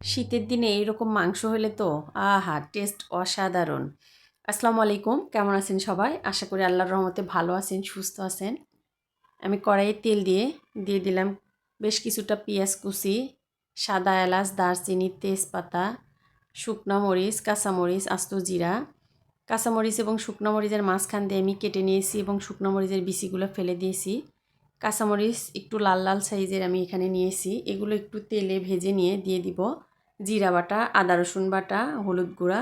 শীতের দিনে এইরকম মাংস হলে তো, আহা টেস্ট অসাধারণ। আসসালামু আলাইকুম, কেমন আছেন সবাই? আশা করি আল্লাহর রহমতে ভালো আছেন, সুস্থ আছেন। আমি কড়াইয়ে তেল দিয়ে দিয়ে দিলাম বেশ কিছুটা পেঁয়াজ কুচি, সাদা এলাচ, দারচিনি, তেজপাতা, শুকনো মরিচ কাঁচামরিচ আস্ত জিরা। কাঁচামরিচ এবং শুকনো মরিচের মাঝখান দিয়ে আমি কেটে নিয়েছি এবং শুকনো মরিচের বিচিগুলো ফেলে দিয়েছি। কাঁচামরিচ একটু লাল লাল সাইজের আমি এখানে নিয়েছি। এগুলো একটু তেলে ভেজে নিয়ে দিয়ে দিব। জিরা বাটা, আদা রসুন বাটা, হলুদ গুঁড়া।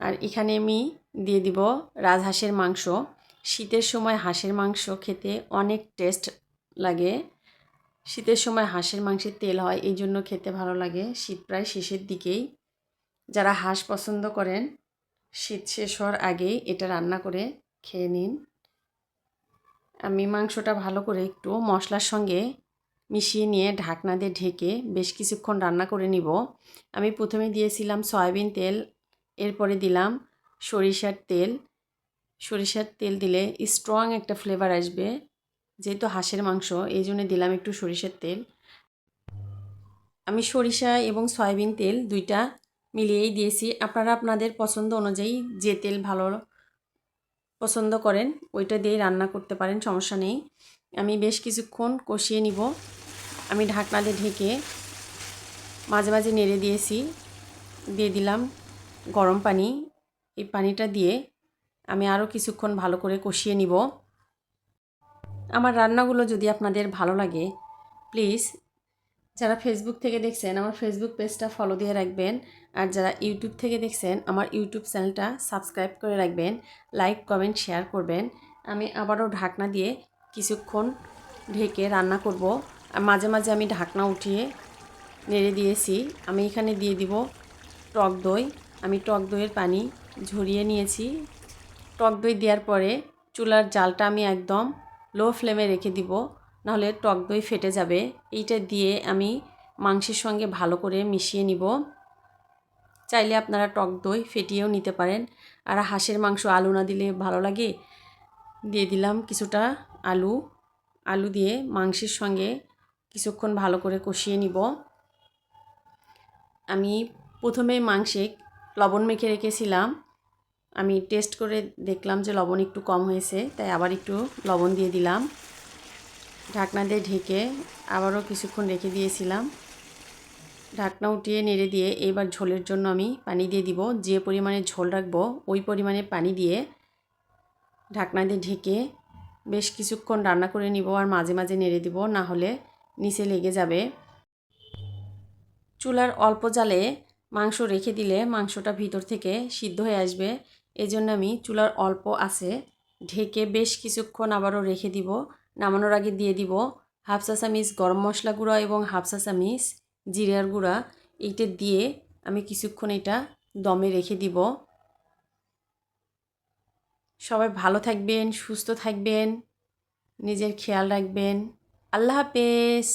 আর এখানে আমি দিয়ে দিব রাজহাঁসের মাংস। শীতের সময় হাঁসের মাংস খেতে অনেক টেস্ট লাগে। শীতের সময় হাঁসের মাংসের তেল হয়, এই জন্য খেতে ভালো লাগে। শীত প্রায় শেষের দিকেই। যারা হাঁস পছন্দ করেন, শীত শেষ হওয়ার আগেই এটা রান্না করে খেয়ে নিন। আমি মাংসটা ভালো করে একটু মশলার সঙ্গে মিশিয়ে নিয়ে ঢাকনা দিয়ে ঢেকে বেশ কিছুক্ষণ রান্না করে নিব। আমি প্রথমে দিয়েছিলাম সয়াবিন তেল, এরপরে দিলাম সরিষার তেল। সরিষার তেল দিলে স্ট্রং একটা ফ্লেভার আসবে, যেহেতু হাঁসের মাংস, এই জন্য দিলাম একটু সরিষার তেল। আমি সরিষা এবং সয়াবিন তেল দুইটা মিলিয়েই দিয়েছি। আপনারা আপনাদের পছন্দ অনুযায়ী যে তেল ভালো পছন্দ করেন, ওইটা দিয়েই রান্না করতে পারেন, সমস্যা নেই। আমি বেশ কিছুক্ষণ কষিয়ে নিব। আমি ঢাকনা দিয়ে ঢেকে মাঝে মাঝে নেড়ে দিয়েছি। দিয়ে দিলাম গরম পানি। এই পানিটা দিয়ে আমি আরও কিছুক্ষণ ভালো করে কষিয়ে নিব। আমার রান্নাগুলো যদি আপনাদের ভালো লাগে, প্লিজ যারা ফেসবুক থেকে দেখছেন, আমার ফেসবুক পেজটা ফলো দিয়ে রাখবেন। আর যারা ইউটিউব থেকে দেখছেন, আমার ইউটিউব চ্যানেলটা সাবস্ক্রাইব করে রাখবেন লাইক কমেন্ট শেয়ার করবেন। আমি আবারও ঢাকনা দিয়ে কিছুক্ষণ ঢেকে রান্না করব। আর মাঝে মাঝে আমি ঢাকনা উঠিয়ে নেড়ে দিয়েছি। আমি এখানে দিয়ে দিব টক দই। আমি টক দইয়ের পানি ঝরিয়ে নিয়েছি। টক দই দেওয়ার পরে চুলার জালটা আমি একদম লো ফ্লেমে রেখে দিব। নাহলে টক দই ফেটে যাবে। এইটা দিয়ে আমি মাংসের সঙ্গে ভালো করে মিশিয়ে নিব। চাইলে আপনারা টক দই ফেটিয়েও নিতে পারেন। আর হাঁসের মাংস আলু না দিলে ভালো লাগে। দিয়ে দিলাম কিছুটা আলু আলু দিয়ে মাংসের সঙ্গে কিছুক্ষণ ভালো করে কষিয়ে নিব। আমি প্রথমে মাংসে লবণ মেখে রেখেছিলাম। আমি টেস্ট করে দেখলাম যে লবণ একটু কম হয়েছে, তাই আবার একটু লবণ দিয়ে দিলাম। ঢাকনা দিয়ে ঢেকে আবারও কিছুক্ষণ রেখে দিয়েছিলাম। ঢাকনা উঠিয়ে নেড়ে দিয়ে এবার ঝোলের জন্য আমি পানি দিয়ে দিব। যে পরিমাণে ঝোল রাখব, ওই পরিমাণে পানি দিয়ে ঢাকনা দিয়ে ঢেকে বেশ কিছুক্ষণ রান্না করে নিব আর মাঝে মাঝে নেড়ে দিব, না হলে নিচে লেগে যাবে। চুলার অল্প জালে মাংস রেখে দিলে মাংসটা ভিতর থেকে সিদ্ধ হয়ে আসবে। এজন্য আমি চুলার অল্প আছে, ঢেকে বেশ কিছুক্ষণ আবারও রেখে দিব। নামানোর আগে দিয়ে দিব হাফসা চামিচ গরম মশলা গুঁড়া এবং হাফসা চামিচ জিরার গুঁড়া। এইটা দিয়ে আমি কিছুক্ষণ এটা দমে রেখে দিব। সবাই ভালো থাকবেন সুস্থ থাকবেন নিজের খেয়াল রাখবেন। আল্লাহ হাফেজ।